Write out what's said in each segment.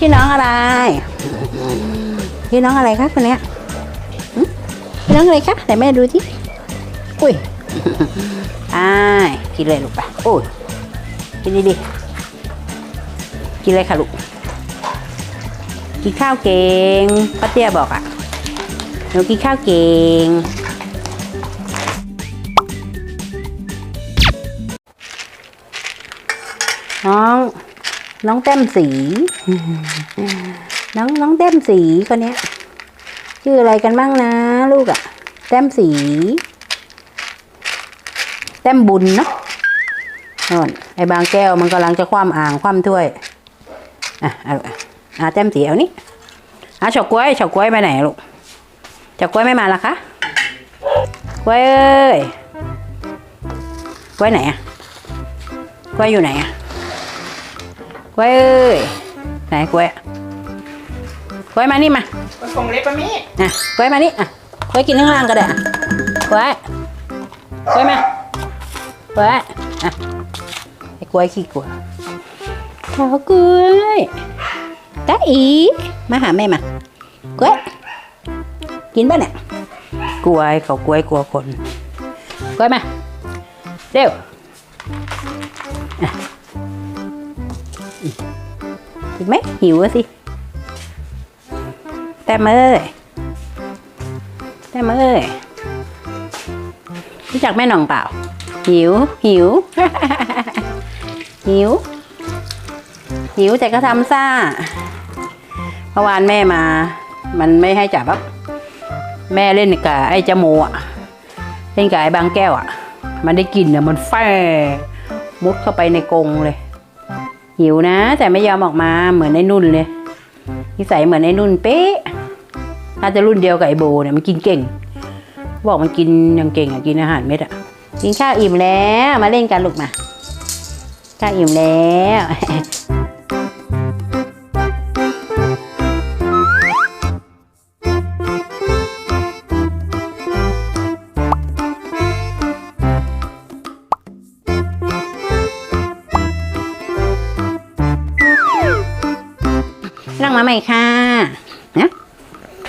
พี่น้องอะไร พี่น้องอะไรคะคนเนี้ยพี่น้องอะไรคะไหนแม่ดูที่อุ้ยอ่ากินเลยลูกไปโอ้ยกินดีๆกินเลยค่ะลูก กินข้าวเก่งป้าเตี้ยบอกอะหนูกินข้าวเก่งน้อง น้องแต้มสี น้องน้องแต้มสีคนเนี้ยชื่ออะไรกันบ้างนะ ลูกอะแต้มสี แต้มบุญเนาะโน่นไอ้บางแก้วมันกำลังจะคว่ำอ่างคว่ำถ้วย อะเอาลูกอะอะแต้มสีเอานี่อะเฉาก๊วยเฉาก๊วยไปไหนลูกเฉาก๊วยไม่มาละคะกล้วยเอ้ยกล้วยไหนอะกล้วยอยู่ไหนอะ กล้วยเอ้ยไหนกล้วยอะกล้วยมานี่มากระทงเล็กกว่านี้อะกล้วยมานี่อะกล้วยกินข้างล่างก็ได้อะกล้วยกล้วยมากล้วยอะไอ้กล้วยขี้กลัวขอกล้วยตาอีมาหาแม่มากล้วยกินป่ะเนี่ยกล้วยเขากล้วยกลัวคนกล้วยมาเร็ว กินไหมหิวอะสิ แต้มเอ้ยแต้มเอ้ยรู้จักแม่หน่องเปล่า หิว หิว หิว หิวแต่ก็ทำซ่าเมื่อวานแม่มา มันไม่ให้จับอะแม่เล่นกับไอ้จมูอะ เล่นกับไอ้บางแก้วอะ มันได้กลิ่นอะมันแฝมุดเข้าไปในกรงเลย หิวนะ แต่ไม่ยอมออกมาเหมือนไอ้นุ่นเลยนิสัยเหมือนไอ้นุ่นเป๊ะน่าจะรุ่นเดียวกับไอโบเนี่ยมันกินเก่ง บอกมันกินยังเก่งอะกินอาหารเม็ดอะกินข้าวอิ่มแล้วมาเล่นกันลูกมาข้าวอิ่มแล้ว นั่งมาใหม่ค่ะนะ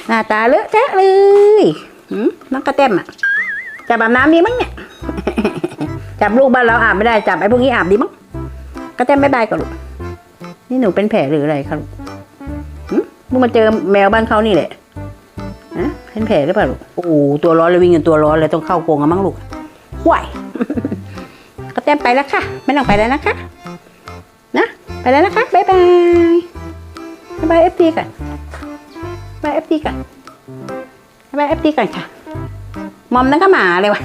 หน้าตาเลอะเทอะเลยมน้องกระเต็มอะจับอาบน้ำดีมั้งเนี่ยจับลูกบ้านเราอาบไม่ได้จับไอ้พวกนี้อาบดีมั้งกระเต็มบายบายก่อนลูกนี่หนูเป็นแผลหรืออะไรคะลูกหืมลูกมาเจอแมวบ้านเขานี่แหละนะเป็นแผลหรือเปล่าลูกโอ้ตัวร้อนเลยวิ่งกันตัวร้อนเลยต้องเข้ากรงกันมั้งลูกห่วยกระเต็มไปแล้วค่ะ ไม่ต้องไปแล้วนะคะ นะ ไปแล้วนะคะ บ๊ายบาย บายเอฟดีกันบายเอฟดีกันบายเอฟดีกันค่ะ มอมนั่นก็หมาเลยวะ